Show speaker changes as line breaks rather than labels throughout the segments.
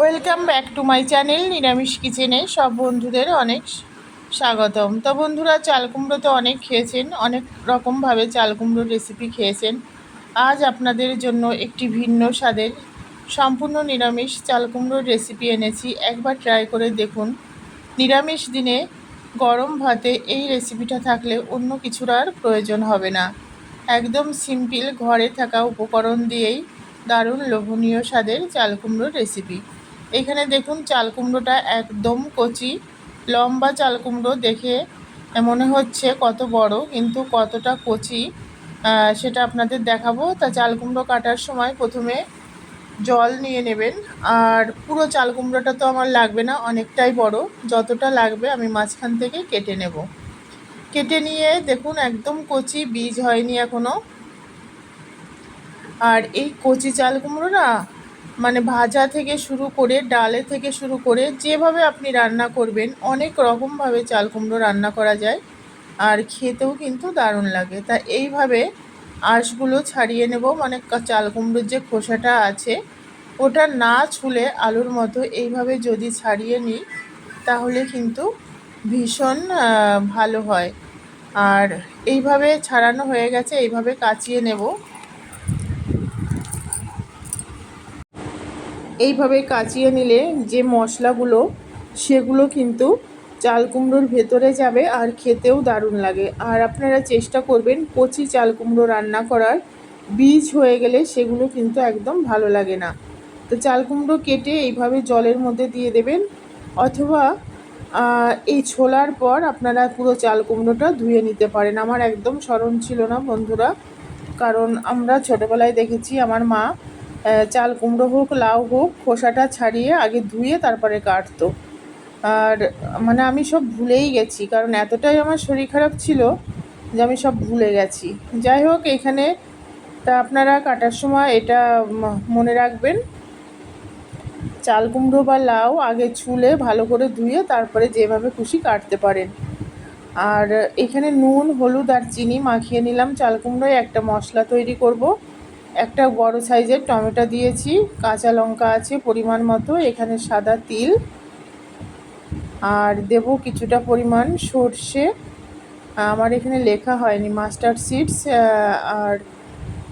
Welcome back to my channel নিরামিষ কিচেনে। সব বন্ধুদের অনেক স্বাগতম। তো বন্ধুরা চাল কুমড়ো তো অনেক খেয়েছেন, অনেক রকমভাবে চাল কুমড়োর রেসিপি খেয়েছেন। আজ আপনাদের জন্য একটি ভিন্ন স্বাদের সম্পূর্ণ নিরামিষ চাল কুমড়োর রেসিপি এনেছি। একবার ট্রাই করে দেখুন। নিরামিষ দিনে গরম ভাতে এই রেসিপিটা থাকলে অন্য কিছুর আর প্রয়োজন হবে না। একদম সিম্পল ঘরে থাকা উপকরণ দিয়েই দারুণ লোভনীয় স্বাদের চাল কুমড়োর রেসিপি এখানে দেখুন চাল কুমড়োটা একদম কচি, লম্বা চাল কুমড়ো দেখে মনে হচ্ছে কত বড়, কিন্তু কতটা কচি সেটা আপনাদের দেখাবো। তা চাল কুমড়ো কাটার সময় প্রথমে জল নিয়ে নেবেন, আর পুরো চাল কুমড়োটা তো আমার লাগবে না, অনেকটাই বড়, যতটা লাগবে আমি মাঝখান থেকে কেটে নেব। কেটে নিয়ে দেখুন একদম কচি বীজ হয়নি এখনও আর এই কচি চাল কুমড়ো না মানে ভাজা থেকে শুরু করে, ডালে থেকে শুরু করে যেভাবে আপনি রান্না করবেন, অনেক রকমভাবে চাল কুমড়ো রান্না করা যায় আর খেতেও কিন্তু দারুণ লাগে। তা এইভাবে আঁশগুলো ছাড়িয়ে নেব মানে চাল কুমড়োর যে খোসাটা আছে, ওটা না ছুলে আলুর মতো এইভাবে যদি ছাড়িয়ে নিই, তাহলে কিন্তু ভীষণ ভালো হয়। আর এইভাবে ছাড়ানো হয়ে গেছে, এইভাবে কাচিয়ে নেব। এইভাবে কাচিয়ে নিলে যে মশলাগুলো, সেগুলো কিন্তু চাল কুমড়োর ভেতরে যাবে আর খেতেও দারুণ লাগে। আর আপনারা চেষ্টা করবেন কচি চাল কুমড়ো রান্না করার। বীজ হয়ে গেলে সেগুলো কিন্তু একদম ভালো লাগে না। তো চাল কুমড়ো কেটে এইভাবে জলের মধ্যে দিয়ে দেবেন। অথবা এই ছোলার পর আপনারা পুরো চাল কুমড়োটা ধুয়ে নিতে পারেন। আমার একদম স্মরণ ছিল না বন্ধুরা। কারণ আমরা ছোটোবেলায় দেখেছি, আমার মা চাল কুমড়ো হোক, লাউ হোক, খোসাটা ছাড়িয়ে আগে ধুয়ে তারপরে কাটতো আর মানে আমি সব ভুলেই গেছি, কারণ এতটাই আমার শরীর খারাপ ছিল যে আমি সব ভুলে গেছি। যাই হোক, এখানে তা আপনারা কাটার সময় এটা মনে রাখবেন। চাল কুমড়ো বা লাউ আগে ছুলে ভালো করে ধুয়ে তারপরে যেভাবে খুশি কাটতে পারেন। আর এখানে নুন, হলুদ আর চিনি মাখিয়ে নিলাম চাল কুমড়োয়। একটা মশলা তৈরি করব। একটা বড় সাইজের টমেটো দিয়েছি, কাঁচা লঙ্কা আছে পরিমাণ মতো, এখানে সাদা তিল। আর দেব কিছুটা পরিমাণ সর্ষে। আমার এখানে লেখা হয়নি, মাস্টার্ড সিডস আর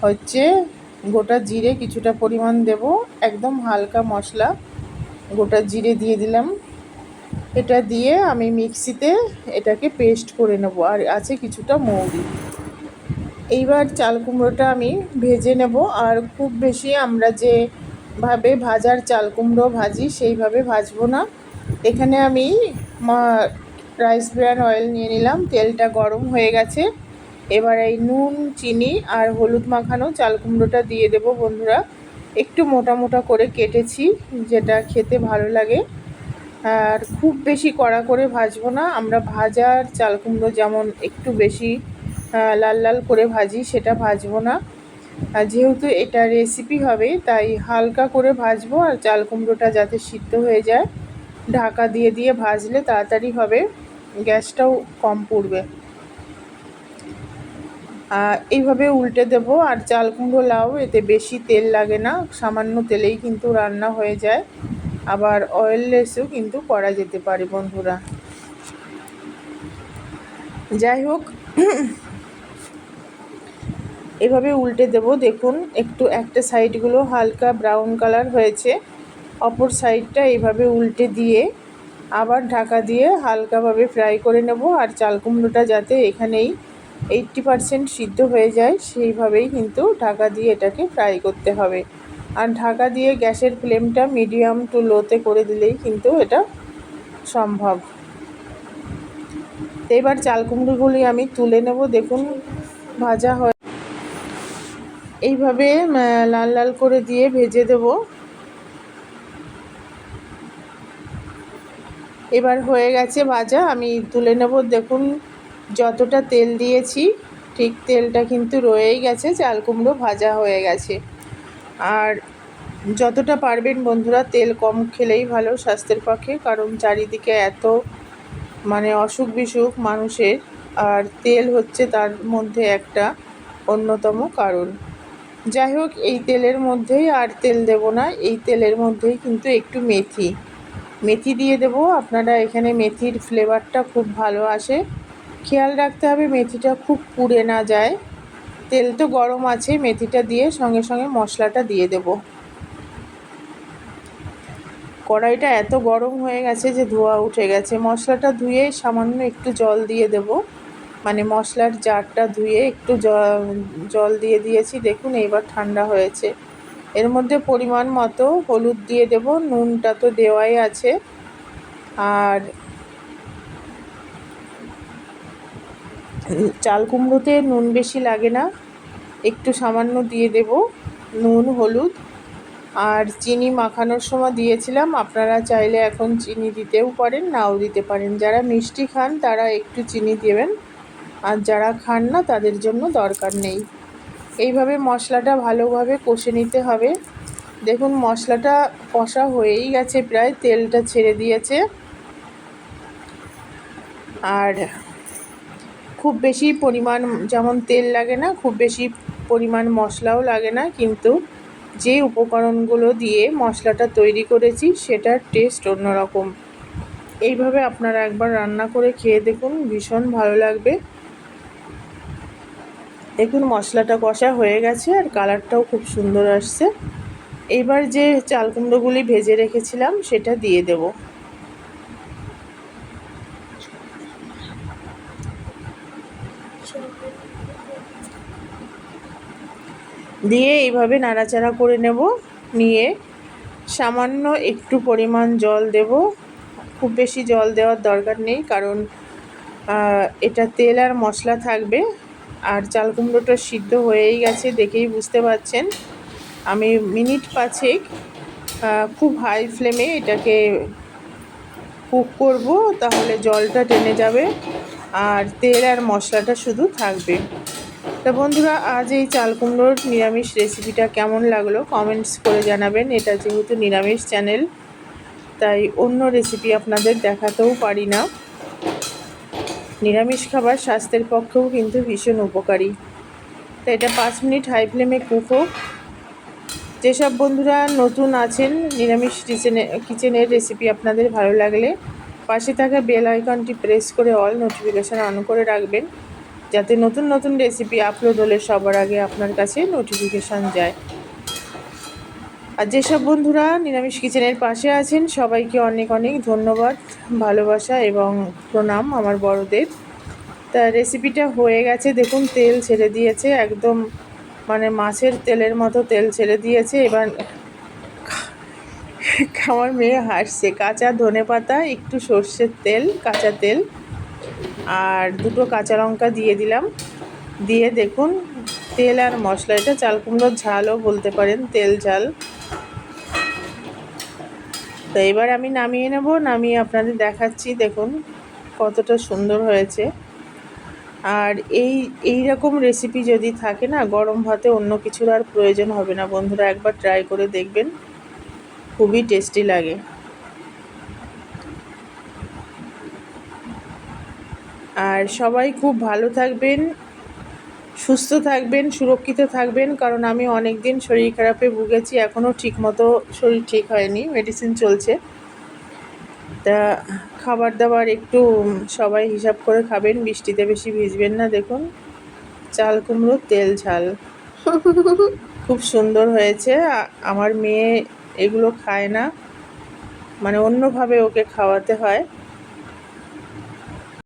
হচ্ছে গোটা জিরে কিছুটা পরিমাণ দেব, একদম হালকা মশলা। গোটা জিরে দিয়ে দিলাম। এটা দিয়ে আমি মিক্সিতে এটাকে পেস্ট করে নেব, আর আছে কিছুটা মৌরি। এইবার চাল কুমড়োটা আমি ভেজে নেব আর খুব বেশি আমরা যেভাবে ভাজার চাল কুমড়ো ভাজি সেইভাবে ভাজবো না। এখানে আমি রাইস ব্র্যান অয়েল নিয়ে নিলাম, তেলটা গরম হয়ে গেছে। এবার এই নুন, চিনি আর হলুদ মাখানো চাল কুমড়োটা দিয়ে দেব বন্ধুরা। একটু মোটা মোটা করে কেটেছি, যেটা খেতে ভালো লাগে। আর খুব বেশি কড়া করে ভাজবো না, আমরা ভাজার চাল কুমড়ো যেমন একটু বেশি লাল লাল করে ভাজি, সেটা ভাজবো না। যেহেতু এটা রেসিপি হবে, তাই হালকা করে ভাজবো আর চাল কুমড়োটা যাতে সিদ্ধ হয়ে যায়, ঢাকা দিয়ে দিয়ে ভাজলে তাড়াতাড়ি হবে, গ্যাসটাও কম পড়বে। এইভাবে উল্টে দেব, আর চাল কুমড়ো লাউ, এতে বেশি তেল লাগে না, সামান্য তেলেই কিন্তু রান্না হয়ে যায়। আবার অয়েললেসও কিন্তু করা যেতে পারে বন্ধুরা। যাই হোক এভাবে উল্টে দেব। দেখুন, একটু একটা সাইডগুলো হালকা ব্রাউন কালার হয়েছে। অপর সাইডটা এইভাবে উল্টে দিয়ে আবার ঢাকা দিয়ে হালকাভাবে ফ্রাই করে নেব। আর চাল কুমড়োটা যাতে এখানেই এইট্টি পারসেন্ট সিদ্ধ হয়ে যায়, সেইভাবেই কিন্তু ঢাকা দিয়ে এটাকে ফ্রাই করতে হবে। আর ঢাকা দিয়ে গ্যাসের ফ্লেমটা মিডিয়াম টু লোতে করে দিলেই কিন্তু এটা সম্ভব। এবার চাল কুমড়োগুলি আমি তুলে নেব। দেখুন, ভাজা হয় এইভাবে লাল লাল করে দিয়ে ভেজে দেব। এবার হয়ে গেছে ভাজা, আমি তুলে নেব। দেখুন যতটা তেল দিয়েছি, ঠিক তেলটা কিন্তু রয়েই গেছে, চাল কুমড়ো ভাজা হয়ে গেছে। আর যতটা পারবেন বন্ধুরা, তেল কম খেলেই ভালো স্বাস্থ্যের পক্ষে, কারণ চারিদিকে এত মানে অসুখ বিসুখ মানুষের, আর তেল হচ্ছে তার মধ্যে একটা অন্যতম কারণ। যাই হোক এই তেলের মধ্যেই আর তেল দেব না। এই তেলের মধ্যেই কিন্তু একটু মেথি। মেথি দিয়ে দেব। আপনারা এখানে মেথির ফ্লেভারটা খুব ভালো আসে। খেয়াল রাখতে হবে, মেথিটা খুব পুড়ে না যায়। তেল তো গরম আছে, মেথিটা দিয়ে সঙ্গে সঙ্গে মশলাটা দিয়ে দেব। কড়াইটা এত গরম হয়ে গেছে যে ধোয়া উঠে গেছে। মশলাটা ধুয়ে সামান্য একটু জল দিয়ে দেব। মানে মশলার জারটা ধুয়ে একটু জল দিয়ে দিয়েছি। দেখুন এবার ঠান্ডা হয়েছে। এর মধ্যে পরিমাণ মতো হলুদ দিয়ে দেব। নুনটা তো দেওয়াই আছে। আর চাল কুমড়োতে নুন বেশি লাগে না। একটু সামান্য দিয়ে দেব। নুন, হলুদ আর চিনি মাখানোর সময় দিয়েছিলাম। আপনারা চাইলে এখন চিনি দিতেও পারেন, নাও দিতে পারেন। যারা মিষ্টি খান, তারা একটু চিনি দেবেন। আর যারা খান না, তাদের জন্য দরকার নেই। এইভাবে মশলাটা ভালোভাবে কষে নিতে হবে। দেখুন, মশলাটা কষা হয়েই গেছে, প্রায় তেলটা ছেড়ে দিয়েছে। আর খুব বেশি পরিমাণ যেমন তেল লাগে না, খুব বেশি পরিমাণ মশলাও লাগে না, কিন্তু যে উপকরণগুলো দিয়ে মশলাটা তৈরি করেছি, সেটার টেস্ট অন্যরকম। এইভাবে আপনারা একবার রান্না করে খেয়ে দেখুন, ভীষণ ভালো লাগবে। দেখুন, মশলাটা কষা হয়ে গেছে আর কালারটাও খুব সুন্দর আসছে। এইবার যে চাল কুমড়োগুলি ভেজে রেখেছিলাম, সেটা দিয়ে দেব। দিয়ে এইভাবে নাড়াচাড়া করে নেব, নিয়ে সামান্য একটু পরিমাণ জল দেব। খুব বেশি জল দেওয়ার দরকার নেই, কারণ এটা তেল আর মশলা থাকবে। আর চাল কুমড়োটা সিদ্ধ হয়েই গেছে দেখেই বুঝতে পারছেন। আমি মিনিট পাঁচেক খুব হাই ফ্লেমে এটাকে কুক করব, তাহলে জলটা টেনে যাবে আর তেল আর মশলাটা শুধু থাকবে। তা বন্ধুরা, আজ এই চাল কুমড়োর নিরামিষ রেসিপিটা কেমন লাগল কমেন্টস করে জানাবেন। এটা যেহেতু নিরামিষ চ্যানেল, তাই অন্য রেসিপি আপনাদের দেখাতেও পারি না। নিরামিষ খাবার স্বাস্থ্যের পক্ষেও কিন্তু ভীষণ উপকারী। তো এটা পাঁচ মিনিট হাই ফ্লেমে কুক হোক। যেসব বন্ধুরা নতুন আছেন, নিরামিষ কিচেনে, কিচেনের রেসিপি আপনাদের ভালো লাগলে পাশে থাকা বেল আইকনটি প্রেস করে অল নোটিফিকেশান অন করে রাখবেন, যাতে নতুন নতুন রেসিপি আপলোড হলে সবার আগে আপনার কাছে নোটিফিকেশান যায়। আর যেসব বন্ধুরা নিরামিষ কিচেনের পাশে আছেন, সবাইকে অনেক অনেক ধন্যবাদ, ভালোবাসা এবং প্রণাম আমার বড়দের। তা রেসিপিটা হয়ে গেছে, দেখুন, তেল ছেড়ে দিয়েছে, একদম মানে মাছের তেলের মতো তেল ছেড়ে দিয়েছে। এবার আমার মেয়ে হাসছে, কাঁচা ধনে পাতা, একটু সর্ষের তেল, কাঁচা তেল, আর দুটো কাঁচা লঙ্কা দিয়ে দিলাম। দিয়ে দেখুন, তেল আর মশলা, এটা চাল কুমড়োর ঝালও বলতে পারেন, তেল ঝাল। তো এবার আমি নামিয়ে নেব, নামিয়ে আপনাদের দেখাচ্ছি, দেখুন কতটা সুন্দর হয়েছে। আর এই এই রকম রেসিপি যদি থাকে না, গরম ভাতে অন্য কিছুর আর প্রয়োজন হবে না। বন্ধুরা, একবার ট্রাই করে দেখবেন, খুবই টেস্টি লাগে। আর সবাই খুব ভালো থাকবেন। সুস্থ থাকবেন, সুরক্ষিত থাকবেন, কারণ আমি অনেক দিন শরীর খারাপে ভুগেছি এখনও ঠিকমতো শরীর ঠিক হয়নি মেডিসিন চলছে। তা খাবার দাবার একটু সবাই হিসাব করে খাবেন, বৃষ্টিতে বেশি ভিজবেন না, দেখুন। চাল কুমড়ো তেল ঝাল। খুব সুন্দর হয়েছে আমার মেয়ে এগুলো খায় না মানে অন্যভাবে ওকে খাওয়াতে হয়।